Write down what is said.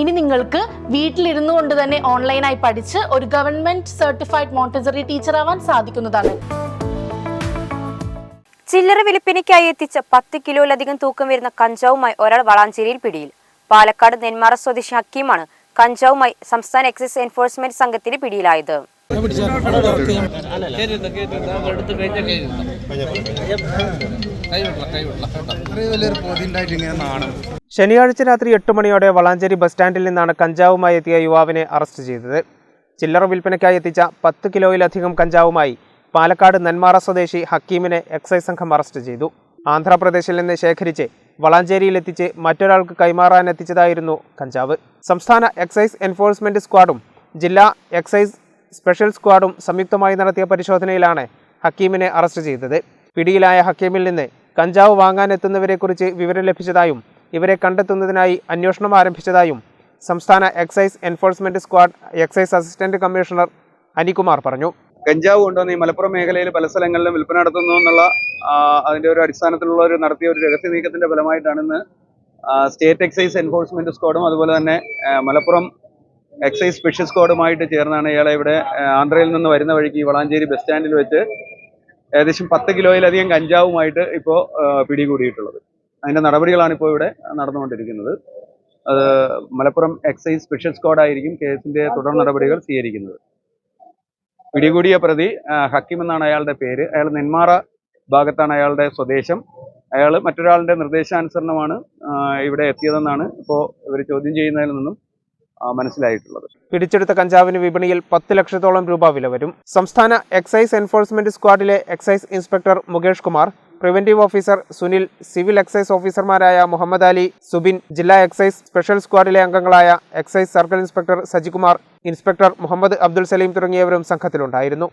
ഇനി നിങ്ങൾക്ക് വീട്ടിലിരുന്നു കൊണ്ട് തന്നെ ഓൺലൈനായി പഠിച്ച് ഒരു ഗവൺമെന്റ് സർട്ടിഫൈഡ് മോണ്ടിസറി ടീച്ചർ ആവാൻ സാധിക്കുന്നതാണ്. ചില്ലറ വിൽപ്പനയ്ക്കായി എത്തിച്ച പത്ത് കിലോയിലധികം തൂക്കം വരുന്ന കഞ്ചാവുമായി ഒരാൾ വളാഞ്ചേരിയിൽ പിടിയിൽ. പാലക്കാട് നെന്മാറ സ്വദേശി ഹക്കീമാണ് കഞ്ചാവുമായി സംസ്ഥാന എക്സൈസ് എൻഫോഴ്സ്മെന്റ് സംഘത്തിന് പിടിയിലായത്. ശനിയാഴ്ച രാത്രി എട്ട് മണിയോടെ വളാഞ്ചേരി ബസ് സ്റ്റാൻഡിൽ നിന്നാണ് കഞ്ചാവുമായി എത്തിയ യുവാവിനെ അറസ്റ്റ് ചെയ്തത്. ചില്ലറ വിൽപ്പനയ്ക്കായി എത്തിച്ച പത്ത് കിലോയിലധികം കഞ്ചാവുമായി പാലക്കാട് നെന്മാറ സ്വദേശി ഹക്കീമിനെ എക്സൈസ് സംഘം അറസ്റ്റ് ചെയ്തു. ആന്ധ്രാപ്രദേശിൽ നിന്ന് ശേഖരിച്ച് വളാഞ്ചേരിയിൽ എത്തിച്ച് മറ്റൊരാൾക്ക് കൈമാറാനെത്തിച്ചതായിരുന്നു കഞ്ചാവ്. സംസ്ഥാന എക്സൈസ് എൻഫോഴ്സ്മെന്റ് സ്ക്വാഡും ജില്ലാ എക്സൈസ് സ്പെഷ്യൽ സ്ക്വാഡും സംയുക്തമായി നടത്തിയ പരിശോധനയിലാണ് ഹക്കീമിനെ അറസ്റ്റ് ചെയ്തത്. പിടിയിലായ ഹക്കീമിൽ നിന്ന് കഞ്ചാവ് വാങ്ങാനെത്തുന്നവരെക്കുറിച്ച് വിവരം ലഭിച്ചതായും ഇവരെ കണ്ടെത്തുന്നതിനായി അന്വേഷണം ആരംഭിച്ചതായും സംസ്ഥാന excise enforcement squad excise assistant commissioner Anikumar പറഞ്ഞു. കഞ്ചാവ് കൊണ്ടുവന്ന് ഈ മലപ്പുറം മേഖലയിൽ പല സ്ഥലങ്ങളിലും വിൽപ്പന നടത്തുന്നു എന്നുള്ള അതിന്റെ ഒരു അടിസ്ഥാനത്തിലുള്ള ഒരു നടത്തിയ ഒരു രഹസ്യ നീക്കത്തിന്റെ ഫലമായിട്ടാണ് ഇന്ന് സ്റ്റേറ്റ് എക്സൈസ് എൻഫോഴ്സ്മെന്റ് സ്ക്വാഡും അതുപോലെ തന്നെ മലപ്പുറം എക്സൈസ് സ്പെഷ്യൽ സ്ക്വാഡുമായിട്ട് ചേർന്നാണ് ഇയാളെ ഇവിടെ ആന്ധ്രയിൽ നിന്ന് വരുന്ന വഴിക്ക് വളാഞ്ചേരി ബസ് സ്റ്റാൻഡിൽ വെച്ച് ഏകദേശം പത്ത് കിലോയിലധികം കഞ്ചാവുമായിട്ട് ഇപ്പോൾ പിടികൂടിയിട്ടുള്ളത്. അതിന്റെ നടപടികളാണ് ഇപ്പോൾ ഇവിടെ നടന്നുകൊണ്ടിരിക്കുന്നത്. അത് മലപ്പുറം എക്സൈസ് സ്പെഷ്യൽ സ്ക്വാഡായിരിക്കും കേസിന്റെ തുടർ നടപടികൾ സ്വീകരിക്കുന്നത്. പിടികൂടിയ പ്രതി ഹക്കിം എന്നാണ് അയാളുടെ പേര്. അയാൾ നെന്മാറ ഭാഗത്താണ് അയാളുടെ സ്വദേശം. അയാൾ മറ്റൊരാളുടെ നിർദ്ദേശാനുസരണമാണ് ഇവിടെ എത്തിയതെന്നാണ് ഇപ്പോൾ ഇവർ ചോദ്യം ചെയ്യുന്നതിൽ നിന്നും മനസ്സിലായിട്ടുള്ളത്. പിടിച്ചെടുത്ത കഞ്ചാവിന് വിപണിയിൽ പത്ത് ലക്ഷത്തോളം രൂപ വില വരും. സംസ്ഥാന excise enforcement സ്ക്വാഡിലെ excise inspector Mukesh Kumar preventive officer Sunil civil excise ഓഫീസർമാരായ മുഹമ്മദ് അലി സുബിൻ ജില്ലാ എക്സൈസ് സ്പെഷ്യൽ സ്ക്വാഡിലെ അംഗങ്ങളായ excise circle inspector Sajikumar inspector Muhammad Abdul Salim തുടങ്ങിയവരും സംഘത്തിലുണ്ടായിരുന്നു.